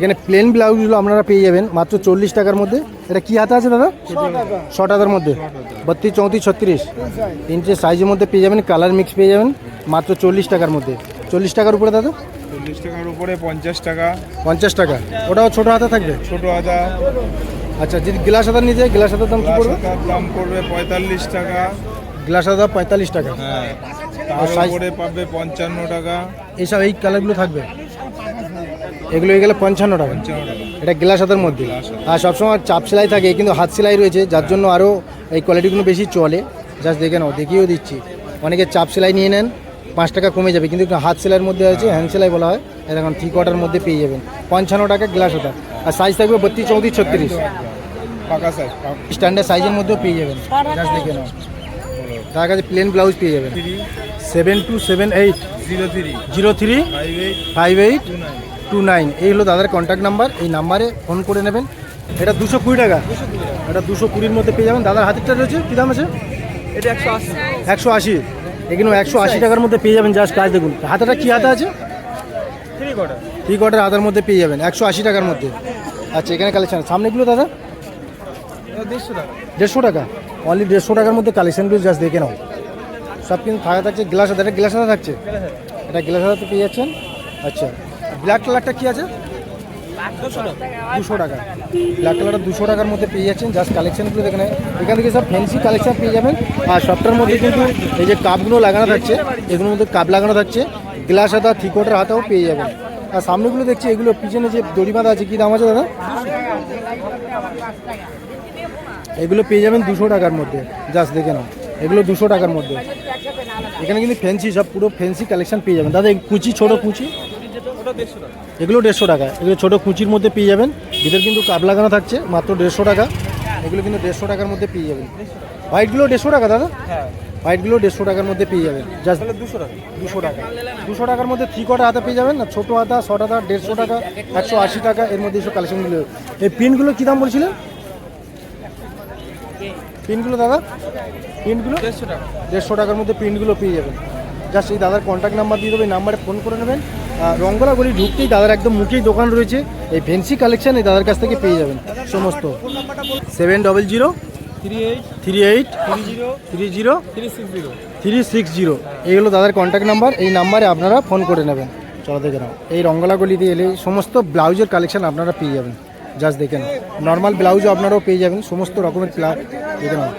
এখানে প্লেন ব্লাউজগুলো আপনারা পেয়ে যাবেন মাত্র চল্লিশ টাকার মধ্যে। এটা কি হাতে আছে দাদা? ছ টাকার মধ্যে। বত্রিশ চৌত্রিশ ছত্রিশ। তিনটে সাইজের মধ্যে পেয়ে যাবেন কালার মিক্স পেয়ে যাবেন মাত্র চল্লিশ টাকার মধ্যে। চল্লিশ টাকার উপরে দাদা? চল্লিশ টাকার উপরে পঞ্চাশ টাকা। পঞ্চাশ টাকা। ওটাও ছোটো হাতে থাকবে? ছোট আদা আচ্ছা যদি গ্লাস হাতার নিতে যায় গ্লাস হাতার দাম কী পড়বে? দাম পড়বে পঁয়তাল্লিশ টাকা। গ্লাস হাতা পঁয়তাল্লিশ টাকা। হ্যাঁ। তার size? উপরে পাবে পঞ্চান্ন টাকা। এইসব এই কালারগুলো থাকবে? এগুলো হয়ে গেলে পঞ্চান্ন টাকা। এটা গ্লাস হাতের মধ্যে। আর সবসময় চাপ সেলাই থাকে কিন্তু হাত সেলাই রয়েছে যার জন্য আরও এই কোয়ালিটিগুলো বেশি চলে। জাস্ট দেখে নাও দেখিয়েও দিচ্ছি। অনেকে চাপ সেলাই নিয়ে নেন পাঁচ টাকা কমে যাবে কিন্তু হাত সেলাইয়ের মধ্যে আছে হ্যান্ড সেলাই বলা হয় এটা এখন থ্রি কোয়ার্টার মধ্যে পেয়ে যাবেন। পঞ্চান্ন টাকা গ্লাস হাতা। আর সাইজ থাকবে বত্রিশ চৌত্রিশ ছত্রিশ। স্ট্যান্ডার্ড সাইজের মধ্যেও পেয়ে যাবেন। জাস্ট দেখে নাও। তার কাছে প্লেন ব্লাউজ পেয়ে যাবেন। Seven two seven eight zero three zero three five eight five eight two nine এই হলো দাদার কন্ট্যাক্ট নাম্বার এই নাম্বারে ফোন করে নেবেন। এটা দুশো কুড়ি টাকা। এটা দুশো কুড়ির মধ্যে পেয়ে যাবেন। দাদার হাতেরটা রয়েছে কী দাম আছে? এটা একশো আশি। একশো আশি। এখানে একশো আশি টাকার মধ্যে পেয়ে যাবেন জাস্ট কাজ দেখুন। হাতেটা কী হাতে আছে? থ্রি কোয়ার্টার থ্রি কোয়ার্টার হাতের মধ্যে পেয়ে যাবেন একশো আশি টাকার মধ্যে। আচ্ছা এখানে কালেকশন সামনেগুলো দাদা? দেড়শো টাকা। দেড়শো টাকা। অনলি দেড়শো টাকার মধ্যে কালেকশনগুলো জাস্ট দেখে নাও। সব কিন্তু থাকা থাকছে গ্লাস হাতে এটা গ্লাস হাতে। থাকছে এটা গ্লাস হাতে পেয়ে যাচ্ছেন। আচ্ছা। ব্ল্যাক কালারটা কী আছে? দুশো টাকা। ব্ল্যাক কালারটা দুশো টাকার মধ্যে পেয়ে যাচ্ছেন। জাস্ট কালেকশানগুলো দেখে নেন। এখান থেকে সব ফ্যান্সি কালেকশান পেয়ে যাবেন। আর সবটার মধ্যে কিন্তু এই যে কাপগুলো লাগানো থাকছে এগুলোর মধ্যে কাপ লাগানো থাকছে। গ্লাস হাতা থ্রি কোয়ার্টার হাতাও পেয়ে যাবেন। আর সামনেগুলো দেখছি এগুলো পিছনে যে দড়ি বাঁধা আছে কী দাম আছে দাদা? এগুলো পেয়ে যাবেন দুশো টাকার মধ্যে। জাস্ট দেখে নাও। এগুলো দুশো টাকার মধ্যে। এখানে কিন্তু ফ্যান্সি সব পুরো ফ্যান্সি কালেকশন পেয়ে যাবেন। দাদা কুচি ছোটো কুচি? এগুলো দেড়শো টাকা। এগুলো ছোটো কুচির মধ্যে পেয়ে যাবেন। ভিতর কিন্তু কাপ লাগানো থাকছে মাত্র দেড়শো টাকা। এগুলো কিন্তু দেড়শো টাকার মধ্যে পেয়ে যাবেন। হোয়াইটগুলো দেড়শো টাকা দাদা? হ্যাঁ। হোয়াইটগুলো দেড়শো টাকার মধ্যে পেয়ে যাবেন। জাস্ট দুশো টাকা। দুশো টাকা। দুশো টাকার মধ্যে থ্রি কোয়ার্টার হাতে পেয়ে যাবেন না ছোটো হাতা শর্ট হাতা দেড়শো টাকা একশো আশি টাকা এর মধ্যে এইসব কালেকশনগুলো এই পিনগুলো কী দাম বলছিলেন? পিনগুলো দাদা? পিনগুলো দেড়শো টাকা। দেড়শো টাকার মধ্যে প্রিন্টগুলো পেয়ে যাবেন। জাস্ট এই দাদার কন্ট্যাক্ট নাম্বার দিয়ে দেবে নাম্বারে ফোন করে নেবেন। রঙ্গলা গলি ঢুকতেই দাদার একদম মুখেই দোকান রয়েছে। এই ফেন্সি কালেকশন এই দাদার কাছ থেকে পেয়ে যাবেন সমস্ত। Seven double zero three eight three eight three zero three zero three six zero three six zero এই হলো দাদার কন্ট্যাক্ট নাম্বার এই নাম্বারে আপনারা ফোন করে নেবেন। চলো দেখে নাও। এই রঙ্গলা গলিতে এলে সমস্ত ব্লাউজের কালেকশন আপনারা পেয়ে যাবেন। জাস্ট দেখে নাও। নর্মাল ব্লাউজও আপনারাও পেয়ে যাবেন সমস্ত রকমের ব্লাউজ দেখে নাও।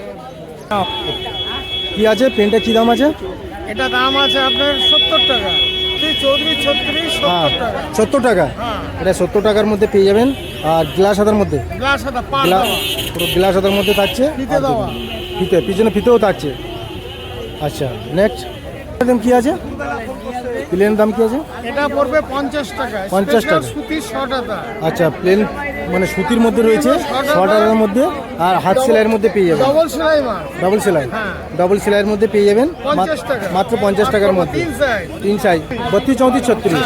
কী আছে? পেনটা কী দাম আছে? এটা দাম আছে আপনার সত্তর টাকা। হ্যাঁ সত্তর টাকা। হ্যাঁ। এটা সত্তর টাকার মধ্যে পেয়ে যাবেন। আর গ্লাস হাতার মধ্যে। পুরো গ্লাস হাতার মধ্যে থাকছে? ফিতে পিছনে ফিতেও থাকছে। আচ্ছা নেক্সট কি আছে? প্লেন দাম কি আছে? এটা পড়বে পঞ্চাশ টাকা। 50 Special টাকা। সুতির শর্ট আচ্ছা প্লেন মানে সুতির মধ্যে রয়েছে শর্ট মধ্যে আর হাত সেলাইয়ের মধ্যে পেয়ে যাবেন। ডবল সেলাই ডবল সেলাই। হ্যাঁ। ডবল সেলাইয়ের মধ্যে পেয়ে যাবেন মাত- 50 টাকা। মাত্র পঞ্চাশ টাকার মধ্যে। তিন সাইজ তিন সাইজ বত্রিশ চৌত্রিশ ছত্রিশ।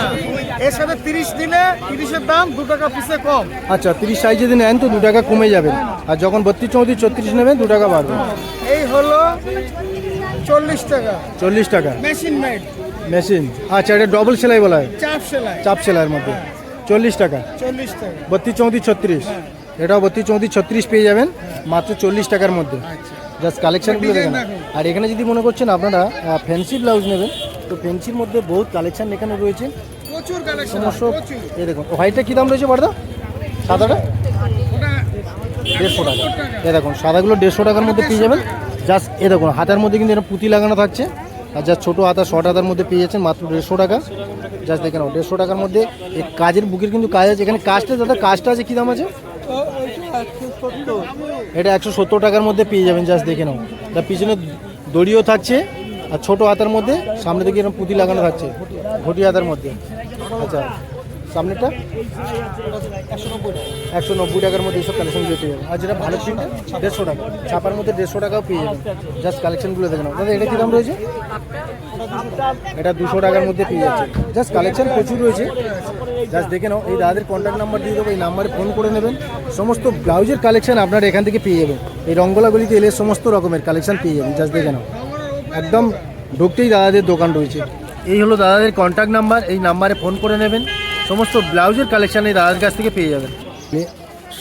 এর সাথে তিরিশ দিলে তিরিশের দাম দু টাকা পিসে কম। আচ্ছা তিরিশ সাইজ যদি নেন তো দু টাকা কমে যাবেন আর যখন বত্রিশ চৌত্রিশ ছত্রিশ নেবেন দু টাকা বাড়বে। এই হলো চল্লিশ টাকা। চল্লিশ টাকা। Machine made machine. আচ্ছা এটা ডবল সেলাই বলা হয়? চাপ সেলাই। চাপ সেলাইয়ের মধ্যে। চল্লিশ টাকা। চল্লিশ টাকা। বত্রিশ চৌত্রিশ ছত্রিশ। এটাও বত্রিশ চৌত্রিশ ছত্রিশ পেয়ে যাবেন। মাত্র চল্লিশ টাকার মধ্যে। জাস্ট কালেকশনগুলো দেখেন। আর এখানে যদি মনে করছেন আপনারা ফ্যান্সি ব্লাউজ নেবেন তো ফ্যান্সির মধ্যে বহুত কালেকশান এখানে রয়েছে। প্রচুর কালেকশন এই দেখুন হোয়াইটটা কী দাম রয়েছে বড়দা? সাদাটা? দেড়শো টাকা। এ দেখুন সাদাগুলো দেড়শো টাকার মধ্যে পেয়ে যাবেন। জাস্ট এ দেখুন হাতের মধ্যে কিন্তু এরকম পুঁতি লাগানো থাকছে। আর যা ছোটো হাতা, শর্ট হাতার মধ্যে পেয়ে যাচ্ছেন মাত্র দেড়শো টাকা। জাস্ট দেখে নাও, দেড়শো টাকার মধ্যে এই কাজের বুকের কিন্তু কাজ আছে। এখানে কাজটা, দাদা, কাজটা আছে কী দাম আছে? এটা একশো সত্তর টাকার মধ্যে পেয়ে যাবেন জাস্ট দেখে নাও। তার পিছনে দড়িও থাকছে আর ছোটো হাতার মধ্যে, সামনে থেকে এরকম পুঁতি লাগানো থাকছে, ঘটি হাতার মধ্যে। আচ্ছা। সামনেটা একশো নব্বই টাকার মধ্যে এইসব কালেকশনগুলো পেয়ে যাবেন। আর যেটা ভালো প্রিন্ট দেড়শো টাকা। ছাপার মধ্যে দেড়শো টাকাও পেয়ে যাবেন। জাস্ট কালেকশনগুলো দেখে নাও। দাদা, এটা কী দাম রয়েছে? এটা দুশো টাকার মধ্যে পেয়ে যাচ্ছে। জাস্ট কালেকশন প্রচুর রয়েছে। জাস্ট দেখে নাও, এই দাদাদের কন্ট্যাক্ট নাম্বার দিয়ে দেবো, এই নাম্বারে ফোন করে নেবেন। সমস্ত ব্লাউজের কালেকশন আপনারা এখান থেকে পেয়ে যাবেন। এই রঙ্গলাগুলিতে এলে সমস্ত রকমের কালেকশন পেয়ে যাবেন। জাস্ট দেখে নাও। একদম ঢুকতেই দাদাদের দোকান রয়েছে। এই হলো দাদাদের কন্ট্যাক্ট নাম্বার এই নাম্বারে ফোন করে নেবেন। সমস্ত ব্লাউজের কালেকশন এই দাদার কাছ থেকে পেয়ে যাবেন।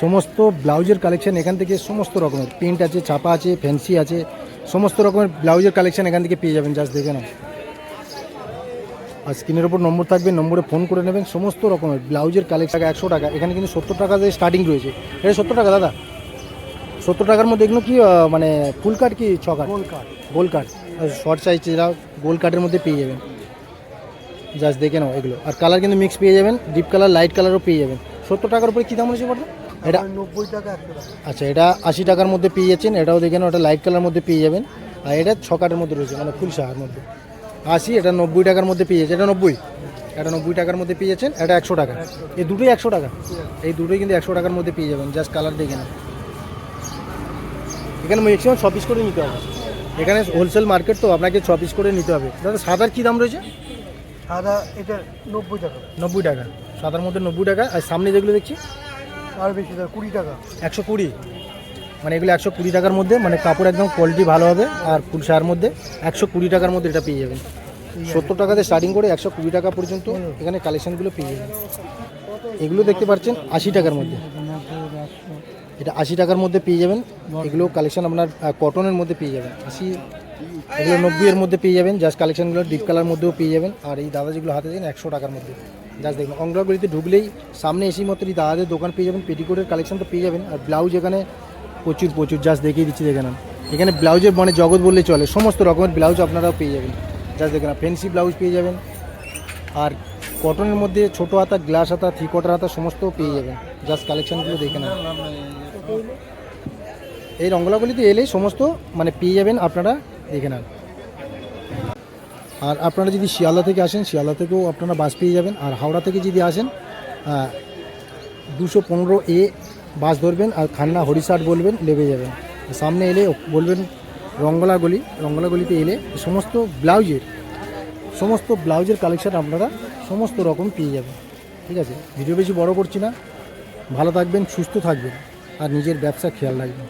সমস্ত ব্লাউজের কালেকশন এখান থেকে সমস্ত রকমের প্রিন্ট আছে ছাপা আছে ফ্যান্সি আছে সমস্ত রকমের ব্লাউজের কালেকশন এখান থেকে পেয়ে যাবেন জাস্ট দেখে নাও। আর স্ক্রিনের ওপর নম্বর থাকবে নম্বরে ফোন করে নেবেন সমস্ত রকমের ব্লাউজের কালেকশন একশো টাকা। এখানে কিন্তু সত্তর টাকা দিয়ে স্টার্টিং রয়েছে। এটা সত্তর টাকা দাদা? সত্তর টাকার মধ্যে এগুলো কি মানে ফুল কাট কি ছ কাট গোল কাট গোল কাট শর্ট সাইজ গোল কাটের মধ্যে পেয়ে যাবেন। জাস্ট দেখে নাও এগুলো। আর কালার কিন্তু মিক্স পেয়ে যাবেন ডিপ কালার লাইট কালারও পেয়ে যাবেন। সত্তর টাকার উপরে কী দাম রয়েছে বলতো এটা নব্বই টাকা আচ্ছা এটা আশি টাকার মধ্যে পেয়ে যাচ্ছেন এটাও দেখে নাও এটা লাইট কালার মধ্যে পেয়ে যাবেন। আর এটা ছ কাটের মধ্যে রয়েছে মানে ফুল সাহার মধ্যে। আশি এটা নব্বই টাকার মধ্যে পেয়ে যাচ্ছে এটা নব্বই। এটা নব্বই টাকার মধ্যে পেয়ে যাচ্ছেন এটা একশো টাকা। এই দুটোই একশো টাকা। এই দুটোই কিন্তু একশো টাকার মধ্যে পেয়ে যাবেন জাস্ট কালার দেখে না এখানে ম্যাক্সিমাম ছ পিস করে নিতে হবে। এখানে হোলসেল মার্কেট তো আপনাকে ছ পিস করে নিতে হবে। দাদা সাদার কী দাম রয়েছে? সাদা এটা নব্বই টাকা। নব্বই টাকা। সাদার মধ্যে নব্বই টাকা। আর সামনে যেগুলো দেখছি? আর বেশি টাকা কুড়ি টাকা। একশো কুড়ি। মানে এগুলো একশো কুড়ি টাকার মধ্যে মানে কাপড় একদম কোয়ালিটি ভালো হবে আর ফুল শাড়ির মধ্যে একশো কুড়ি টাকার মধ্যে এটা পেয়ে যাবেন। সত্তর টাকাতে স্টার্টিং করে একশো কুড়ি টাকা পর্যন্ত এখানে কালেকশনগুলো পেয়ে যাবেন। এগুলো দেখতে পাচ্ছেন আশি টাকার মধ্যে। এটা আশি টাকার মধ্যে পেয়ে যাবেন। এগুলো কালেকশন আপনার কটনের মধ্যে পেয়ে যাবেন। আশি এগুলো নব্বইয়ের মধ্যে পেয়ে যাবেন জাস্ট কালেকশনগুলো ডিপ কালার মধ্যেও পেয়ে যাবেন। আর এই দাদা যেগুলো হাতে দেন একশো টাকার মধ্যে। জাস্ট দেখুন অংলাগুলিতে ঢুকলেই সামনে এসেই মাত্র এই দাদাদের দোকান পেয়ে যাবেন পেটিকোটের কালেকশন তো পেয়ে যাবেন। আর ব্লাউজ এখানে প্রচুর প্রচুর জাস্ট দেখিয়ে দিচ্ছি, দেখে নেন। এখানে ব্লাউজের মানে জগৎ বললে চলে, সমস্ত রকমের ব্লাউজ আপনারাও পেয়ে যাবেন। জাস্ট দেখে না ফ্যান্সি ব্লাউজ পেয়ে যাবেন। আর কটনের মধ্যে ছোটো হাতা গ্লাস হাতা থ্রি কোয়ার্টার হাতা সমস্ত পেয়ে যাবেন। জাস্ট কালেকশনগুলো দেখে নেন। এই রঙ্গলাগুলিতে এলেই সমস্ত মানে পেয়ে যাবেন আপনারা দেখে নেন। আর আপনারা যদি শিয়ালদা থেকে আসেন, শিয়ালদা থেকেও আপনারা বাস পেয়ে যাবেন। আর হাওড়া থেকে যদি আসেন দুশো পনেরো এ বাস ধরবেন আর খান্না হরিষাট বলবেন, লেবে যাবেন। সামনে এলে বলবেন রঙ্গলা গলি। রঙ্গলা গলিতে এলে সমস্ত ব্লাউজের সমস্ত ব্লাউজের কালেকশান আপনারা সমস্ত রকম পেয়ে যাবেন। ঠিক আছে? ভিডিও বেশি বড় করছি না। ভালো থাকবেন, সুস্থ থাকবেন। আর নিজের ব্যবসা খেয়াল রাখবেন।